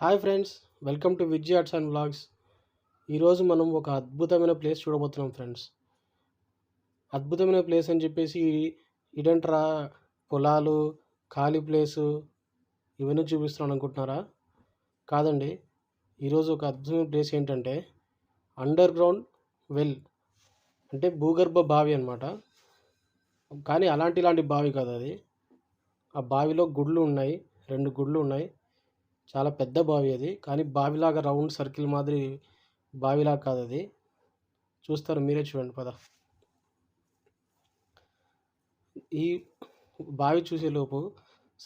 Hi friends welcome to Vijay arts and vlogs. ఈరోజు మనం ఒక అద్భుతమైన ప్లేస్ చూడబోతున్నాం ఫ్రెండ్స్. అద్భుతమైన ప్లేస్ అని చెప్పేసి ఇడంట్రా పొలాలు ఖాళీ ప్లేసు ఇవన్నీ చూపిస్తున్నాను అనుకుంటున్నారా? కాదండి ఈరోజు ఒక అద్భుతమైన ప్లేస్ ఏంటంటే అండర్ గ్రౌండ్ వెల్ అంటే భూగర్భ బావి అనమాట కానీ అలాంటి ఇలాంటి బావి కాదు అది. ఆ బావిలో గుడ్లు ఉన్నాయి రెండు గుడ్లు ఉన్నాయి. చాలా పెద్ద బావి అది. కానీ బావిలాగా రౌండ్ సర్కిల్ మాదిరి బావిలాగా కాదు అది. చూస్తారు మీరే చూడండి పద. ఈ బావి చూసేలోపు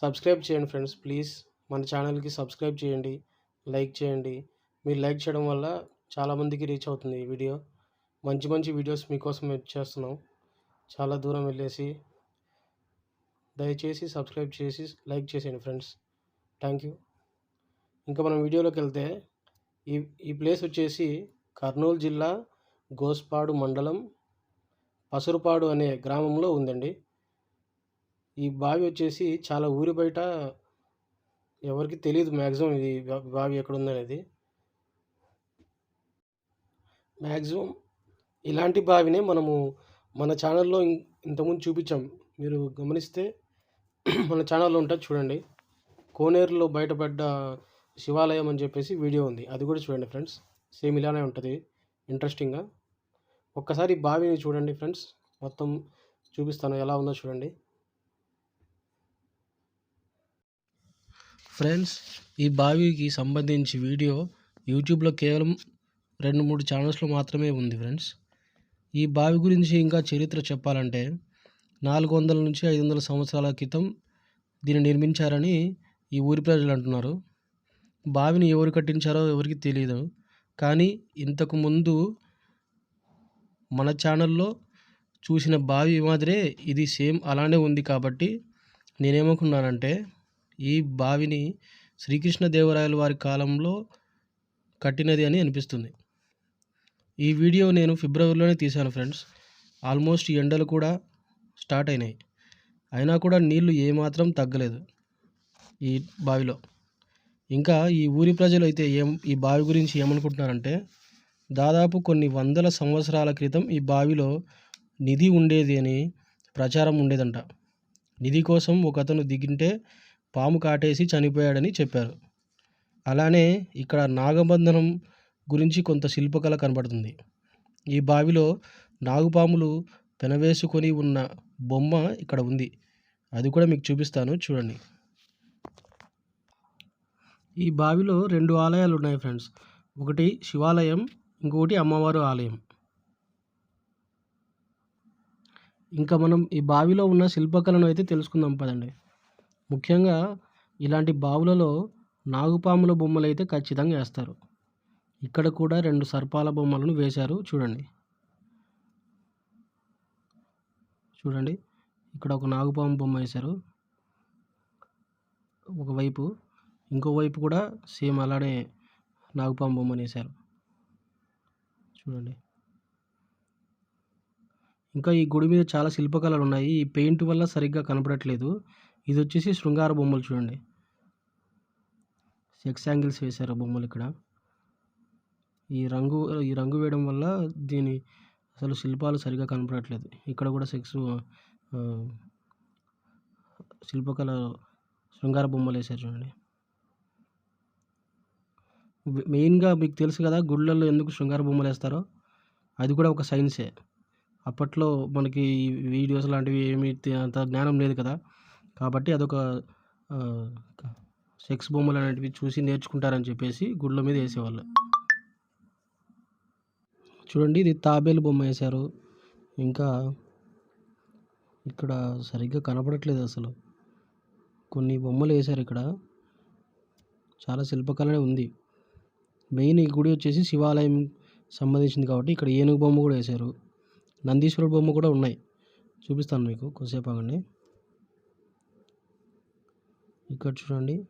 సబ్స్క్రైబ్ చేయండి ఫ్రెండ్స్ ప్లీజ్. మన ఛానల్కి సబ్స్క్రైబ్ చేయండి లైక్ చేయండి. మీరు లైక్ చేయడం వల్ల చాలామందికి రీచ్ అవుతుంది ఈ వీడియో. మంచి మంచి వీడియోస్ మీకోసం చేస్తున్నాం. చాలా దూరం వెళ్ళేసి దయచేసి సబ్స్క్రైబ్ చేసి లైక్ చేసేయండి ఫ్రెండ్స్. Thank you. ఇంకా మనం వీడియోలోకి వెళ్తే ఈ ఈ ప్లేస్ వచ్చేసి కర్నూలు జిల్లా గోస్పాడు మండలం పసురుపాడు అనే గ్రామంలో ఉందండి. ఈ బావి వచ్చేసి చాలా ఊరి బయట ఎవరికి తెలియదు మ్యాక్సిమం ఇది బావి ఎక్కడ ఉందనేది మ్యాక్సిమం ఇలాంటి బావినే మనము మన ఛానల్లో ఇంతకుముందు చూపించాం. మీరు గమనిస్తే మన ఛానల్లో ఉంటుంది చూడండి. కోనేరులో బయటపడ్డ శివాలయం అని చెప్పేసి వీడియో ఉంది. అది కూడా చూడండి ఫ్రెండ్స్. సేమ్ ఇలానే ఉంటుంది. ఇంట్రెస్టింగ్గా ఒక్కసారి బావిని చూడండి ఫ్రెండ్స్. మొత్తం చూపిస్తాను ఎలా ఉందో చూడండి. ఫ్రెండ్స్ ఈ బావికి సంబంధించి వీడియో యూట్యూబ్లో కేవలం రెండు మూడు ఛానల్స్లో మాత్రమే ఉంది ఫ్రెండ్స్. ఈ బావి గురించి ఇంకా చరిత్ర చెప్పాలంటే నాలుగు వందల నుంచి ఐదు వందల సంవత్సరాల క్రితం దీన్ని నిర్మించారని ఈ ఊరి ప్రజలు అంటున్నారు. బావిని ఎవరు కట్టించారో ఎవరికి తెలియదు కానీ ఇంతకు ముందు మన ఛానల్లో చూసిన బావి మాదిరే ఇది సేమ్ అలానే ఉంది కాబట్టి నేనేమనుకున్నానంటే ఈ బావిని శ్రీకృష్ణదేవరాయల వారి కాలంలో కట్టినది అని అనిపిస్తుంది. ఈ వీడియో నేను ఫిబ్రవరిలోనే తీశాను ఫ్రెండ్స్. ఆల్మోస్ట్ ఎండలు కూడా స్టార్ట్ అయినాయి. అయినా కూడా నీళ్ళు ఏమాత్రం తగ్గలేదు ఈ బావిలో. ఇంకా ఈ ఊరి ప్రజలు అయితే ఏం ఈ బావి గురించి ఏమనుకుంటున్నారంటే దాదాపు కొన్ని వందల సంవత్సరాల క్రితం ఈ బావిలో నిధి ఉండేది అని ప్రచారం ఉండేదంట. నిధి కోసం ఒకతను దిగింటే పాము కాటేసి చనిపోయాడని చెప్పారు. అలానే ఇక్కడ నాగబంధనం గురించి కొంత శిల్పకళ కనబడుతుంది. ఈ బావిలో నాగుపాములు పెనవేసుకొని ఉన్న బొమ్మ ఇక్కడ ఉంది. అది కూడా మీకు చూపిస్తాను చూడండి. ఈ బావిలో రెండు ఆలయాలు ఉన్నాయి ఫ్రెండ్స్. ఒకటి శివాలయం ఇంకొకటి అమ్మవారు ఆలయం. ఇంకా మనం ఈ బావిలో ఉన్న శిల్పకళను అయితే తెలుసుకుందాం పదండి. ముఖ్యంగా ఇలాంటి బావులలో నాగుపాముల బొమ్మలు అయితే ఖచ్చితంగా వేస్తారు. ఇక్కడ కూడా రెండు సర్పాల బొమ్మలను వేశారు. చూడండి. చూడండి. ఇక్కడ ఒక నాగుపాము బొమ్మ వేశారు. ఒకవైపు ఇంకోవైపు కూడా సేమ్ అలానే నాగుపాము బొమ్మని వేశారు చూడండి. ఇంకా ఈ గుడి మీద చాలా శిల్పకళలు ఉన్నాయి. ఈ పెయింట్ వల్ల సరిగ్గా కనపడట్లేదు. ఇది వచ్చేసి శృంగార బొమ్మలు చూడండి. సెక్స్ యాంగిల్స్ వేశారు బొమ్మలు ఇక్కడ. ఈ రంగు ఈ రంగు వేయడం వల్ల దీని అసలు శిల్పాలు సరిగా కనపడట్లేదు. ఇక్కడ కూడా సెక్స్ శిల్పకళ శృంగార బొమ్మలు వేశారు చూడండి. మెయిన్గా మీకు తెలుసు కదా గుళ్ళల్లో ఎందుకు శృంగార బొమ్మలు వేస్తారో? అది కూడా ఒక సైన్సే. అప్పట్లో మనకి వీడియోస్ లాంటివి ఏమి అంత జ్ఞానం లేదు కదా. కాబట్టి అదొక సెక్స్ బొమ్మలు అనేటివి చూసి నేర్చుకుంటారని చెప్పేసి గుళ్ళ మీద వేసేవాళ్ళు. చూడండి ఇది తాబేలు బొమ్మ వేశారు. ఇంకా ఇక్కడ సరిగ్గా కనపడట్లేదు అసలు. కొన్ని బొమ్మలు వేశారు ఇక్కడ. చాలా శిల్పకళనే ఉంది. మెయిన్ ఈ గుడి వచ్చేసి శివాలయం సంబంధించింది కాబట్టి ఇక్కడ ఏనుగు బొమ్మ కూడా వేశారు. నందీశ్వరుడు బొమ్మ కూడా ఉన్నాయి. చూపిస్తాను మీకు కొద్దిసేపు ఆగండి. ఇక్కడ చూడండి.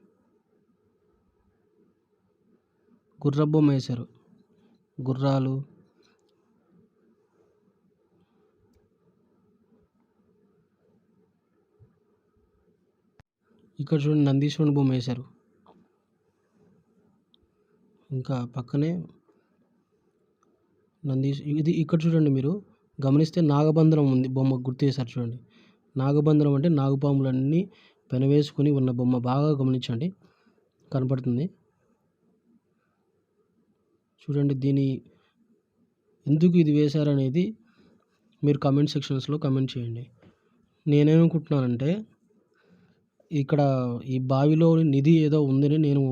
గుర్ర బొమ్మ వేశారు. గుర్రాలు. ఇక్కడ చూడండి నందీశ్వరుని బొమ్మ వేశారు. ఇంకా పక్కనే నందీశ్ ఇది ఇక్కడ చూడండి మీరు. గమనిస్తే నాగబంధనం ఉంది బొమ్మ గుర్తు చేశారు చూడండి. నాగబంధనం అంటే నాగపాములన్నీ పెనవేసుకుని ఉన్న బొమ్మ. బాగా గమనించండి. కనపడుతుంది. చూడండి దీని ఎందుకు ఇది వేశారనేది మీరు కమెంట్ సెక్షన్స్లో కమెంట్ చేయండి. నేనేమనుకుంటున్నానంటే ఇక్కడ ఈ బావిలో నిధి ఏదో ఉందని నేను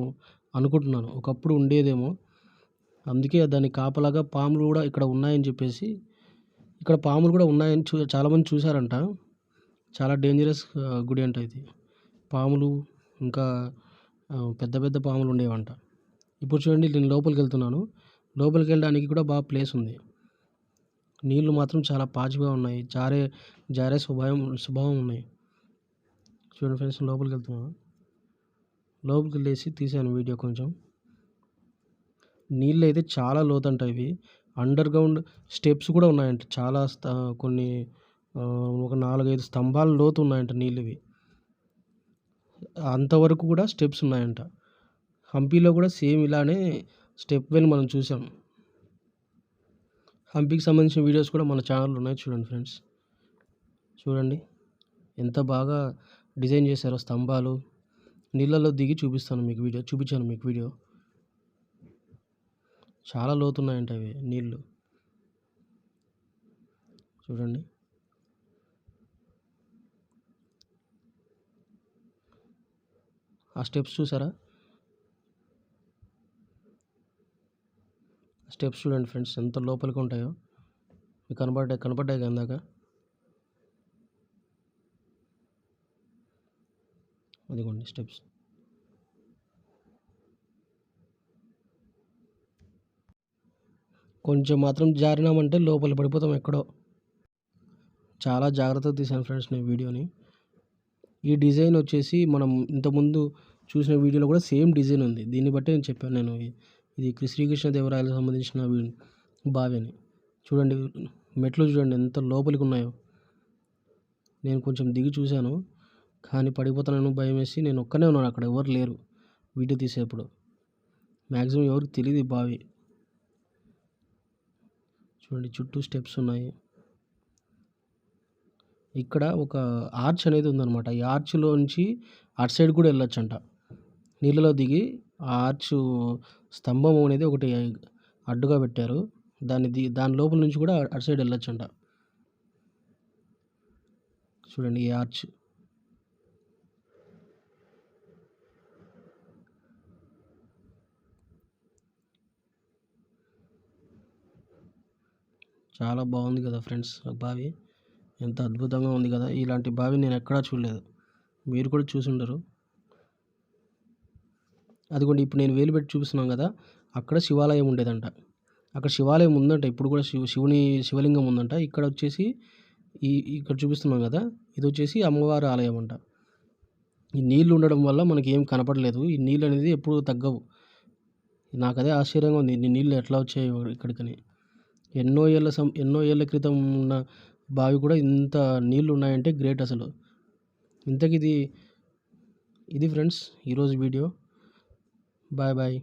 అనుకుంటున్నాను. ఒకప్పుడు ఉండేదేమో. అందుకే దాన్ని కాపలాగా పాములు కూడా ఇక్కడ ఉన్నాయని చెప్పేసి ఇక్కడ పాములు కూడా ఉన్నాయని చూ చాలామంది చూశారంట. చాలా డేంజరస్ గుడి అంట ఇది. పాములు ఇంకా పెద్ద పెద్ద పాములు ఉండేవంట. ఇప్పుడు చూడండి నేను లోపలికి వెళ్తున్నాను. లోపలికి వెళ్ళడానికి కూడా బాగా ప్లేస్ ఉంది. నీళ్ళు మాత్రం చాలా పాచిగా ఉన్నాయి. జారే జారే స్వభావం స్వభావం ఉన్నాయి. చూడండి ఫ్రెండ్స్ లోపలికి వెళ్తున్నాను. లోపలికి వెళ్ళేసి తీసాను వీడియో కొంచెం. నీళ్ళు అయితే చాలా లోతంట ఇవి. అండర్ గ్రౌండ్ స్టెప్స్ కూడా ఉన్నాయంట. చాలా కొన్ని ఒక నాలుగైదు స్తంభాల లోతు ఉన్నాయంట నీళ్ళు ఇవి అంతవరకు కూడా స్టెప్స్ ఉన్నాయంట. హంపీలో కూడా సేమ్ ఇలానే స్టెప్ వెల్ మనం చూసాం. హంపీకి సంబంధించిన వీడియోస్ కూడా మన ఛానల్లో ఉన్నాయి చూడండి ఫ్రెండ్స్. చూడండి. ఎంత బాగా డిజైన్ చేశారో స్తంభాలు. నీళ్ళలో దిగి చూపిస్తాను మీకు వీడియో చూపించాను మీకు వీడియో. చాలా లోతున్నాయంట అవి నీళ్ళు. చూడండి. ఆ స్టెప్స్ చూసారా? స్టెప్స్ చూడండి ఫ్రెండ్స్ ఎంత లోపలికి ఉంటాయో. మీకు కనబడ్డాయి కనపడ్డాయి కదా అదిగోండి స్టెప్స్. కొంచెం మాత్రం జారినామంటే లోపల పడిపోతాం ఎక్కడో. చాలా జాగ్రత్తగా తీసాను ఫ్రెండ్స్ నేను వీడియోని. ఈ డిజైన్ వచ్చేసి మనం ఇంతకుముందు చూసిన వీడియోలో కూడా సేమ్ డిజైన్ ఉంది. దీన్ని బట్టి నేను చెప్పాను నేను ఇది శ్రీకృష్ణదేవరాయలకు సంబంధించిన బావి అని చూడండి మెట్లు చూడండి ఎంత లోపలికి ఉన్నాయో. నేను కొంచెం దిగి చూశాను. కానీ పడిపోతానని భయం వేసి నేను ఒక్కనే ఉన్నాను. అక్కడ ఎవరు లేరు. వీడియో తీసేప్పుడు. మ్యాక్సిమం ఎవరికి తెలియదు ఈ బావి. చూడండి చుట్టూ స్టెప్స్ ఉన్నాయి. ఇక్కడ ఒక ఆర్చ్ అనేది ఉందన్నమాట. ఈ ఆర్చ్లో నుంచి అటు సైడ్ కూడా వెళ్ళొచ్చంట. నీళ్ళలో దిగి ఆ ఆర్చ్ స్తంభం అనేది ఒకటి అడ్డుగా పెట్టారు. దాన్ని ది దాని లోపల నుంచి కూడా అటు సైడ్ వెళ్ళొచ్చంట. చూడండి ఈ ఆర్చ్. చాలా బాగుంది కదా ఫ్రెండ్స్ బావి. ఎంత అద్భుతంగా ఉంది కదా. ఇలాంటి బావి నేను ఎక్కడా చూడలేదు. మీరు కూడా చూసుండరు. అదిగోండి ఇప్పుడు నేను వేలు పెట్టి చూపిస్తున్నాను కదా. అక్కడ శివాలయం ఉండేదంట. అక్కడ శివాలయం ఉందంట. ఇప్పుడు కూడా శివ శివుని శివలింగం ఉందంట. ఇక్కడ వచ్చేసి ఈ ఇక్కడ చూపిస్తున్నాం కదా. ఇది వచ్చేసి అమ్మవారి ఆలయం అంట. ఈ నీళ్ళు ఉండడం వల్ల మనకి ఏం కనపడలేదు. ఈ నీళ్ళు అనేది ఎప్పుడు తగ్గవు. నాకు అదే ఆశ్చర్యంగా ఉంది. నీళ్ళు ఎట్లా వచ్చాయి ఇక్కడికని. ఎన్నో ఏళ్ళ సం ఎన్నో ఏళ్ళ క్రితం ఉన్న బావి కూడా ఇంత నీళ్ళు ఉన్నాయంటే గ్రేట్ అసలు. ఇంతకి ఇది ఇది ఫ్రెండ్స్ ఈరోజు వీడియో. Bye bye.